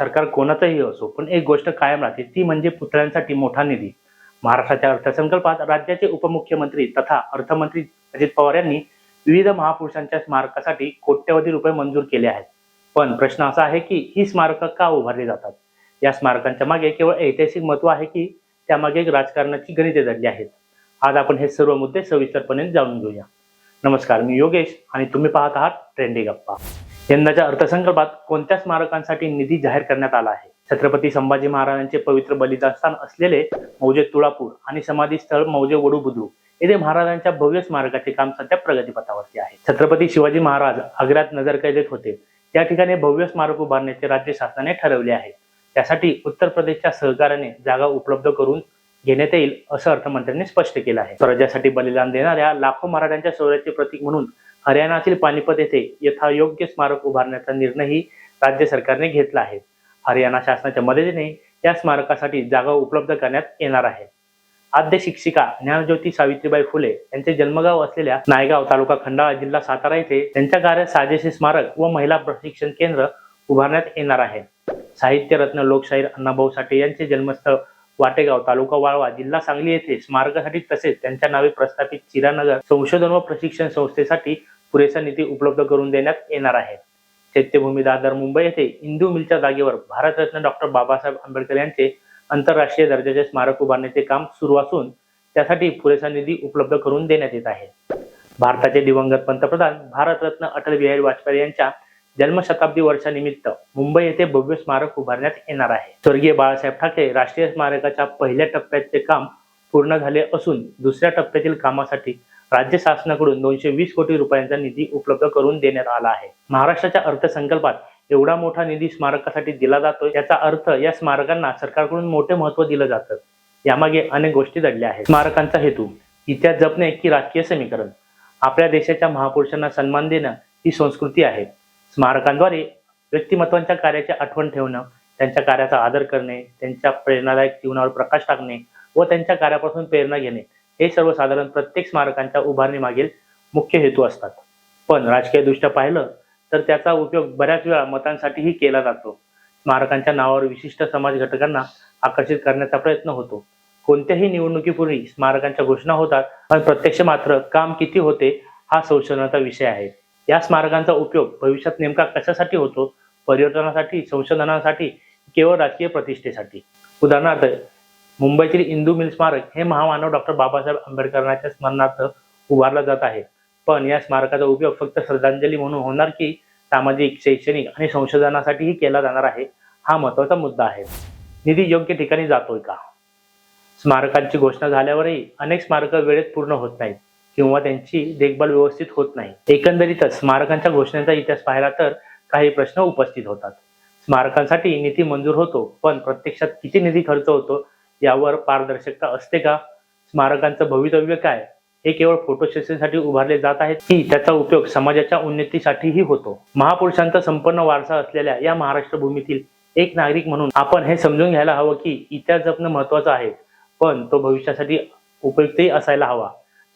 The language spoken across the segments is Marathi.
सरकार कोणाचंही असो पण एक गोष्ट कायम राहते ती म्हणजे पुतळ्यांसाठी मोठा निधी. महाराष्ट्राच्या अर्थसंकल्पात राज्याचे उपमुख्यमंत्री तथा अर्थमंत्री अजित पवार यांनी विविध महापुरुषांच्या स्मारकासाठी कोट्यवधी रुपये मंजूर केले आहेत. पण प्रश्न असा आहे की ही स्मारकं का उभारली जातात? या स्मारकांच्या मागे केवळ ऐतिहासिक महत्त्व आहे की त्यामागे एक राजकारणाची गणिते दडली आहेत? आज आपण हे सर्व मुद्दे सविस्तरपणे जाणून घेऊया. नमस्कार मी योगेश आणि तुम्ही पाहत आहात ट्रेंडी गप्पा. यंदाच्या अर्थसंकल्पात कोणत्या स्मारकांसाठी निधी जाहीर करण्यात आला आहे? छत्रपती संभाजी महाराजांचे पवित्र बलिदान स्थान असलेले मौजे तुळापूर आणि समाधी स्थळ मौजे वडू बुद्रुक येथे महाराजांच्या भव्य स्मारकाचे काम सध्या प्रगतीपथावरती आहे. छत्रपती शिवाजी महाराज आग्र्यात नजरकैदेत होते. त्या ठिकाणी भव्य स्मारक उभारण्याचे राज्य शासनाने ठरवले आहे. त्यासाठी उत्तर प्रदेशच्या सहकार्याने जागा उपलब्ध करून घेण्यात येईल असं अर्थमंत्र्यांनी स्पष्ट केलं आहे. स्वराज्यासाठी बलिदान देणाऱ्या लाखो मराठ्यांच्या शौर्याचे प्रतीक म्हणून हरियाणातील पानिपत येथे यथायोग्य स्मारक उभारण्याचा निर्णयही राज्य सरकारने घेतला आहे. हरियाणा शासनाच्या मदतीने या स्मारकासाठी जागा उपलब्ध करण्यात येणार आहे. आद्य शिक्षिका ज्ञानज्योती सावित्रीबाई फुले यांचे जन्मगाव असलेल्या नायगाव तालुका खंडाळा जिल्हा सातारा येथे त्यांच्या कार्यात साजेशी स्मारक व महिला प्रशिक्षण केंद्र उभारण्यात येणार आहे. साहित्यरत्न लोकशाहीर अण्णाभाऊ साठे यांचे जन्मस्थळ वाटेगाव तालुका वाळवा जिल्हा सांगली येथे स्मारकासाठी तसेच त्यांच्या नावे प्रस्थापित चिरानगर संशोधन व प्रशिक्षण संस्थेसाठी पुरेसा निधी उपलब्ध करून देण्यात येणार आहे. चैत्यभूमी दादर मुंबई येथे इंदू मिलच्या जागेवर भारतरत्न डॉक्टर बाबासाहेब आंबेडकर यांचे आंतरराष्ट्रीय दर्जाचे स्मारक उभारण्याचे काम सुरू असून त्यासाठी पुरेसा निधी उपलब्ध करून देण्यात येत आहे. भारताचे दिवंगत पंतप्रधान भारतरत्न अटल बिहारी वाजपेयी यांच्या जन्मशताब्दी वर्षानिमित्त मुंबई येथे भव्य स्मारक उभारण्यात येणार आहे. स्वर्गीय बाळासाहेब ठाकरे राष्ट्रीय स्मारकाच्या पहिल्या टप्प्याचे काम पूर्ण झाले असून दुसऱ्या टप्प्यातील कामासाठी राज्य शासनाकडून दोनशे वीस कोटी रुपयांचा निधी उपलब्ध करून देण्यात आला आहे. महाराष्ट्राच्या अर्थसंकल्पात एवढा मोठा निधी स्मारकासाठी दिला जातो याचा अर्थ या स्मारकांना सरकारकडून मोठे महत्त्व दिलं जातं. यामागे अनेक गोष्टी दडल्या आहेत. स्मारकांचा हेतू इतिहास जपणे की राजकीय समीकरण? आपल्या देशाच्या महापुरुषांना सन्मान देणं ही संस्कृती आहे. स्मारकांद्वारे व्यक्तिमत्वांच्या कार्याची आठवण ठेवणं त्यांच्या कार्याचा आदर करणे त्यांच्या प्रेरणादायक जीवनावर प्रकाश टाकणे व त्यांच्या कार्यापासून प्रेरणा घेणे हे सर्वसाधारण प्रत्येक स्मारकांच्या उभारणीमागील मुख्य हेतू असतात. पण राजकीय दृष्ट्या पाहिलं तर त्याचा उपयोग बऱ्याच वेळा मतांसाठीही केला जातो. स्मारकांच्या नावावर विशिष्ट समाज घटकांना आकर्षित करण्याचा प्रयत्न होतो. कोणत्याही निवडणुकीपूर्वी स्मारकांच्या घोषणा होतात पण प्रत्यक्ष मात्र काम किती होते हा संशोधनाचा विषय आहे. या स्मारकांचा उपयोग भविष्यात नेमका कशासाठी होतो? पर्यटनासाठी संशोधनासाठी केवळ राजकीय प्रतिष्ठेसाठी? उदाहरणार्थ मुंबईतील इंदू मिल स्मारक हे महामानव डॉक्टर बाबासाहेब आंबेडकरांच्या स्मरणार्थ उभारला जात आहे. पण या स्मारकाचा उपयोग फक्त श्रद्धांजली म्हणून होणार की सामाजिक शैक्षणिक आणि संशोधनासाठीही केला जाणार आहे हा महत्त्वाचा मुद्दा आहे. निधी योग्य ठिकाणी जातोय का? स्मारकांची घोषणा झाल्यावरही अनेक स्मारकं वेळेत पूर्ण होत नाहीत. किंवा त्यांची देखभाल व्यवस्थित होत नाही. एकंदरीतच स्मारकांच्या घोषणेचा इतिहास पाहिला तर काही प्रश्न उपस्थित होतात. स्मारकांसाठी निधी मंजूर होतो पण प्रत्यक्षात किती निधी खर्च होतो यावर पारदर्शकता असते का? स्मारकांचं भवितव्य काय? हे केवळ फोटो सेशनसाठी उभारले जात आहेत की त्याचा उपयोग समाजाच्या उन्नतीसाठीही होतो? महापुरुषांचा संपन्न वारसा असलेल्या या महाराष्ट्र भूमीतील एक नागरिक म्हणून आपण हे समजून घ्यायला हवं की इतिहास जपणं महत्वाचं आहे पण तो भविष्यासाठी उपयुक्तही असायला हवा.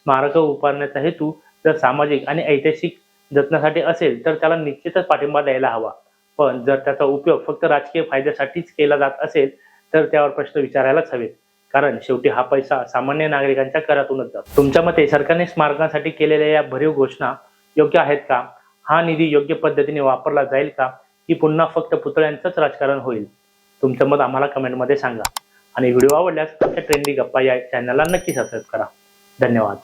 स्मारकं उभारण्याचा हेतू जर सामाजिक आणि ऐतिहासिक जतनासाठी असेल तर त्याला निश्चितच पाठिंबा द्यायला हवा. पण जर त्याचा उपयोग फक्त राजकीय फायद्यासाठीच केला जात असेल तर त्यावर प्रश्न विचारायलाच हवेत. कारण शेवटी हा पैसा सामान्य नागरिकांच्या करातूनच जातो. तुमच्या मते सरकारने स्मारकांसाठी केलेल्या या भरीव घोषणा योग्य आहेत का? हा निधी योग्य पद्धतीने वापरला जाईल का? की पुन्हा फक्त पुतळ्यांचंच राजकारण होईल? तुमचं मत आम्हाला कमेंटमध्ये सांगा. आणि व्हिडिओ आवडल्यास आमच्या ट्रेंडी गप्पा या चॅनलला नक्की सबस्क्राईब करा. धन्यवाद.